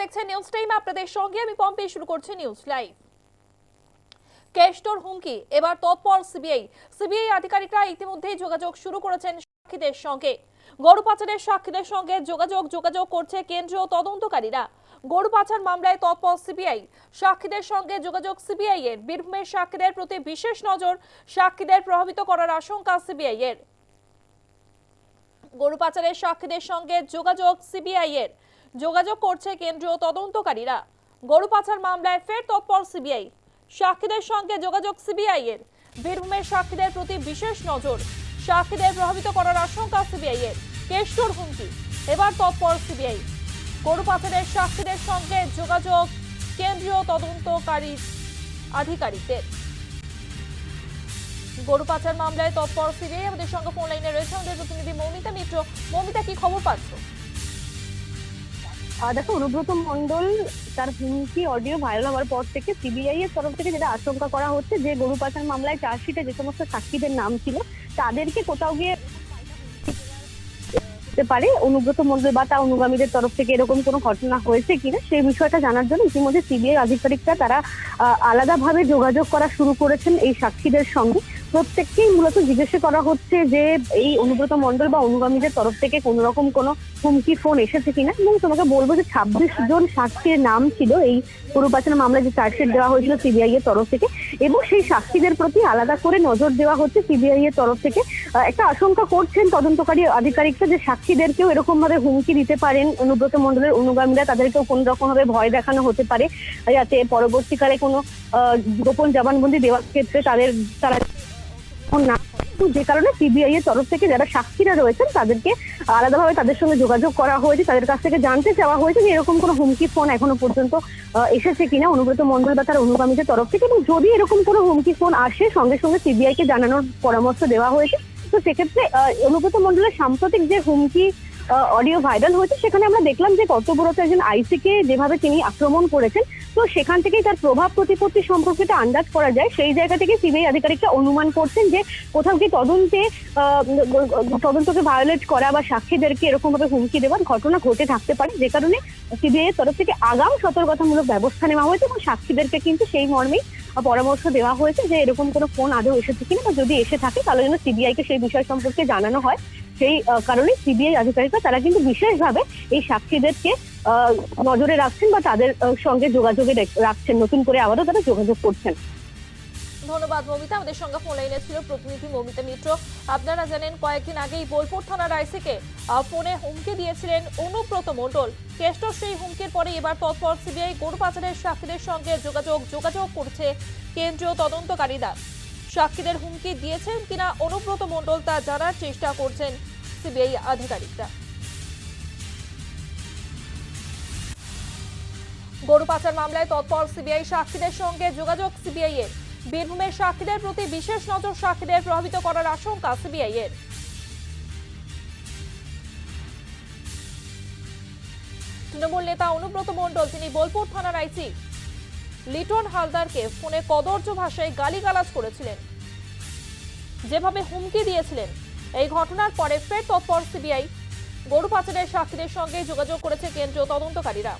দেখছেন news time আপনাদের সঙ্গে আমি পম্পে, শুরু করছি নিউজ লাইভ হুমকি, এবার তৎপর সিবিআই সিবিআই আধিকারিকরা ইতিমধ্যেই যোগাযোগ শুরু করেছেন সাক্ষীদের সঙ্গে। গরু পাচারের সাক্ষীদের সঙ্গে যোগাযোগ যোগাযোগ করছে কেন্দ্রীয় তদন্তকারীরা। গরু পাচার মামলায় তৎপর সিবিআই সাক্ষীদের সঙ্গে যোগাযোগ সিবিআই এর। বীরভূমের সাক্ষীদের প্রতি বিশেষ নজর সাক্ষীদের প্রভাবিত করার আশঙ্কা সিবিআই এর। গরু পাচারের সাক্ষীদের সঙ্গে যোগাযোগ সিবিআই এর। যোগাযোগ করছে কেন্দ্রীয় তদন্তকারীরা। গরু পাচার মামলায় ফের তৎপর সিবিআই। সাক্ষীদের সঙ্গে যোগাযোগ সিবিআই এর। বীরভূমের সাক্ষীদের প্রতি বিশেষ নজর। সাক্ষীদের প্রভাবিত করার আশঙ্কা সিবিআই এর। কেষ্টর হুমকি। এবার তৎপর সিবিআই। গরু পাচারের সাক্ষীদের সঙ্গে যোগাযোগ কেন্দ্রীয় তদন্তকারী আধিকারিকদের। গরু পাচার মামলায় তৎপর সিবিআই আমাদের সঙ্গে ফোন লাইনে রয়েছে। আমাদের প্রতিনিধি মৌমিতা মিত্র। মৌমিতা, কি খবর পাচ্ছ? দেখো, অনুব্রত মন্ডল তার হুমকি অডিও ভাইরাল হওয়ার পর থেকে সিবিআই এর তরফ থেকে যেটা আশঙ্কা করা হচ্ছে, যে গরু পাচার মামলায় চার্জশিটে যে সমস্ত সাক্ষীদের নাম ছিল, তাদেরকে কোথাও গিয়ে পারে। অনুব্রত মন্ডল বা তার অনুগামীদের তরফ থেকে এরকম কোনো ঘটনা হয়েছে কিনা, সেই বিষয়টা জানার জন্য ইতিমধ্যে সিবিআই আধিকারিকরা তারা আলাদাভাবে যোগাযোগ করা শুরু করেছেন এই সাক্ষীদের সঙ্গে। প্রত্যেককেই মূলত জিজ্ঞাসা করা হচ্ছে যে এই অনুব্রত মন্ডল বা অনুগামীদের তরফ থেকে কোনো রকম কোনো হুমকি, ফোন এসেছে কিনা? এবং তোমাকে বলব যে ছাব্বিশ জন সাক্ষীর নাম ছিল এই গরু পাচার মামলায় যে চার্জশিট দেওয়া হয়েছিল সিবিআই এর তরফ থেকে। এবং সেই সাক্ষীদের প্রতি আলাদা করে নজর দেওয়া হচ্ছে সিবিআই এর তরফ থেকে। একটা আশঙ্কা করছেন তদন্তকারী আধিকারিকরা যে সাক্ষীদেরকেও এরকম ভাবে হুমকি দিতে পারেন অনুব্রত মন্ডলের অনুগামীরা। তাদেরকেও কোন রকম ভাবে ভয় দেখানো হতে পারে। যাতে পরবর্তীকালে কোনো গোপন জবানবন্দি দেওয়ার ক্ষেত্রে তাদের, তারা না যে কারণে সিবিআই এর তরফ থেকে যারা সাক্ষীরা রয়েছেন, তাদেরকে আলাদাভাবে তাদের সঙ্গে যোগাযোগ করা হয়েছে, তাদের কাছ থেকে জানতে চাওয়া হয়েছে যে এরকম কোনো হুমকি ফোন এখনও পর্যন্ত এসেছে কিনা। অনুব্রত মন্ডল বা তার অনুগামীদের তরফ থেকে। এবং যদি এরকম কোনো হুমকি ফোন আসে, সঙ্গে সঙ্গে সিবিআই কে জানানোর পরামর্শ দেওয়া হয়েছে। তো সেক্ষেত্রে অনুব্রত মন্ডলের সাম্প্রতিক যে হুমকি অডিও ভাইরাল হয়েছে, সেখানে আমরা দেখলাম যে কর্তব্যরত একজন আইসিকে যেভাবে তিনি আক্রমণ করেছেন, তো সেখান থেকেই তার প্রভাব প্রতিপত্তি সম্পর্কে আন্দাজ করা যায়। সেই জায়গা থেকে সিবিআই আধিকারিকরা অনুমান করছেন যে কোথাও কি তদন্তে তদন্তকে ভায়োলেট করা বা সাক্ষীদেরকে এরকম ভাবে হুমকি দেওয়ার ঘটনা ঘটে থাকতে পারে। যে কারণে সিবিআই এর তরফ থেকে আগাম সতর্কতামূলক ব্যবস্থা নেওয়া হয়েছে এবং সাক্ষীদেরকে কিন্তু সেই মর্মেই পরামর্শ দেওয়া হয়েছে যে এরকম কোনো ফোন আদৌ এসেছে কিনা বা যদি এসে থাকে, তাহলে যেন সিবিআই কে সেই বিষয় সম্পর্কে জানানো হয়। সেই কারণে সিবিআই আধিকারিকরা তারা কিন্তু বিশেষভাবে এই সাক্ষীদেরকে নজরে রাখছেন বা তাদের সঙ্গে যোগাযোগে রাখছেন। নতুন করে আবারও তারা যোগাযোগ করছেন। ধন্যবাদ, মমিতা। আমাদের সঙ্গে ফোন লাইনে ছিল প্রতিনিধি মমিতা মিত্র। আপনারা জানেন, কয়েকদিন আগেই বোলপুর থানার আইসিকে ফোনে হুমকি দিয়েছিলেন অনুব্রত মণ্ডল। কেষ্টর সেই হুমকির পরে এবার তৎপর সিবিআই গরু পাচারের সাক্ষীদের সঙ্গে যোগাযোগ যোগাযোগ করছে কেন্দ্রীয় তদন্তকারীরা। সাক্ষীদের হুমকি দিয়েছেন কিনা অনুব্রত মণ্ডল তা জানার চেষ্টা করছেন সিবিআই আধিকারিকরা। গরু পাচার মামলায় তৎপর সিবিআই সাক্ষীদের সঙ্গে যোগাযোগ সিবিআই এর। বীরভূমের সাক্ষীদের প্রতি বিশেষ নজর সাক্ষীদের প্রভাবিত করার আশঙ্কা সিবিআই এর। তৃণমূল নেতা অনুব্রত মণ্ডল, তিনি বোলপুর থানার আইসি লিটন হালদারকে ফোনে কদর্য ভাষায় গালিগালাজ করেছিলেন। যেভাবে হুমকি দিয়েছিলেন এই ঘটনার পরে ফের তৎপর সিবিআই। গরু পাচারের সাক্ষীদের সঙ্গে যোগাযোগ করেছে কেন্দ্রীয় তদন্তকারীরা।